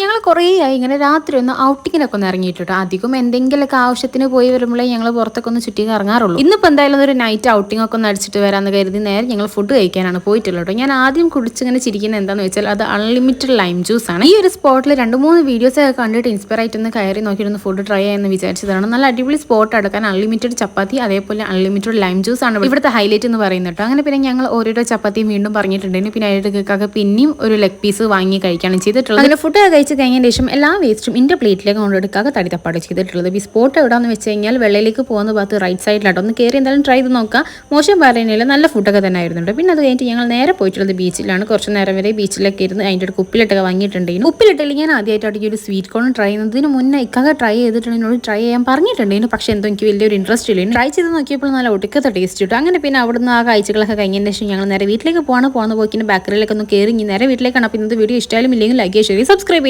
ഞങ്ങൾ കുറേ ആയി. ഇങ്ങനെ രാത്രി ഒന്ന് ഔട്ടിങ്ങിനൊക്കെ ഒന്ന് ഇറങ്ങിയിട്ടോ അധികം എന്തെങ്കിലുമൊക്കെ ആവശ്യത്തിന് പോയി വരുമ്പോഴേ ഞങ്ങൾ പുറത്തൊക്കെ ഒന്ന് ചുറ്റി ഇറങ്ങാറുള്ളൂ. ഇന്നിപ്പോൾ എന്തായാലും ഒരു നൈറ്റ് ഔട്ടിംഗ് ഒക്കെ ഒന്ന് അടിച്ചിട്ട് വരാമെന്ന് കരുതി നേരെ ഞങ്ങൾ ഫുഡ് കഴിക്കാനാണ് പോയിട്ടുള്ളത് കേട്ടോ. ഞാൻ ആദ്യം കുടിച്ചിങ്ങനെ ചിരിക്കുന്നത് എന്താണെന്ന് വെച്ചാൽ അത് അൺലിമിറ്റഡ് ലൈം ജ്യൂസ് ആണ്. ഈ ഒരു സ്പോട്ടിൽ രണ്ട് മൂന്ന് വീഡിയോസ് ഒക്കെ കണ്ടിട്ട് ഇൻസ്പയർ ആയിട്ട് ഒന്ന് കയറി നോക്കിയിട്ട് ഫുഡ് ട്രൈ ചെയ്യാമെന്ന് വിചാരിച്ചതാണ്. നല്ല അടിപൊളി സ്പോട്ട് എടുക്കാൻ അൺലിമിറ്റഡ് ചപ്പാത്തി അതേപോലെ അൺലിമിറ്റഡ് ലൈം ജ്യൂസ് ആണ് ഇവിടുത്തെ ഹൈലൈറ്റ് എന്ന് പറയുന്നത് കേട്ടോ. അങ്ങനെ പിന്നെ ഞങ്ങൾ ഓരോരോ ചപ്പാത്തിയും വീണ്ടും പറഞ്ഞിട്ടുണ്ടെങ്കിൽ പിന്നെ അതിന്റെ പിന്നെയും ഒരു ലെഗ് പീസ് വാങ്ങി കഴിക്കുകയാണ് ചെയ്തിട്ടുള്ളത്. അങ്ങനെ ഫുഡ് കഴിച്ച് കഴിഞ്ഞതിന് ശേഷം എല്ലാ വേസ്റ്റും എന്റെ പ്ലേറ്റിലേക്ക് കൊണ്ടെടുക്കാതെ തടിത്തപ്പാട് ചെയ്തിട്ടുള്ളത്. ഈ സ്പോട്ട് എവിടെയാന്ന് വെച്ച് കഴിഞ്ഞാൽ വെള്ളയിലേക്ക് പോകുന്ന ഭാഗത്ത് റൈറ്റ് സൈഡിലാട്ടോ ഒന്ന് കയറി എന്തായാലും ട്രൈ ചെയ്ത് നോക്കാം മോശം പറയുന്നില്ല നല്ല ഫുഡൊക്കെ തന്നെ ആയിരുന്നുണ്ട്. പിന്നെ അത് കഴിഞ്ഞിട്ട് ഞങ്ങൾ നേരെ പോയിട്ടുള്ളത് ബീച്ചിലാണ് കുറച്ച് നേരം വരെ ബീച്ചിലൊക്കെ ഇരുന്ന് അതിന്റെ ഒരു കുപ്പിലിട്ടൊക്കെ വാങ്ങിയിട്ടുണ്ടെങ്കിൽ കുപ്പിലിട്ടില്ല. ഞാൻ ആദ്യമായിട്ടാണ് ഈ ഒരു സ്വീറ്റ് കോൺ ട്രൈ ചെയ്യുന്നതിന് മുന്നേ ഇക്കാകെ ട്രൈ ചെയ്തിട്ടുണ്ടെങ്കിൽ ട്രൈ ചെയ്യാൻ പറഞ്ഞിട്ടുണ്ടെങ്കിൽ പക്ഷേ എന്തോ എനിക്ക് വലിയൊരു ഇൻട്രസ്റ്റ് ഇല്ല. ട്രൈ ചെയ്ത് നോക്കിയപ്പോൾ നല്ല ഒടുക്കത്തെ ടേസ്റ്റ് കിട്ടും. അങ്ങനെ പിന്നെ അവിടുന്ന് ആ കാഴ്ചകളൊക്കെ കഴിഞ്ഞതിന് ശേഷം ഞങ്ങൾ നേരെ വീട്ടിലേക്ക് പോകണം പോകുന്ന പോക്കിന് ബാക്കറിയിലേക്ക് ഒന്ന് കയറി ഇനി നേരെ വീട്ടിലേക്കാണ്. അപ്പോൾ ഇന്നത്തെ വീഡിയോ ഇഷ്ടമായാലും ഇല്ലെങ്കിൽ ലൈക്ക് ചെയ്യുക സബ്സ്ക്രൈബ് ചെയ്യുക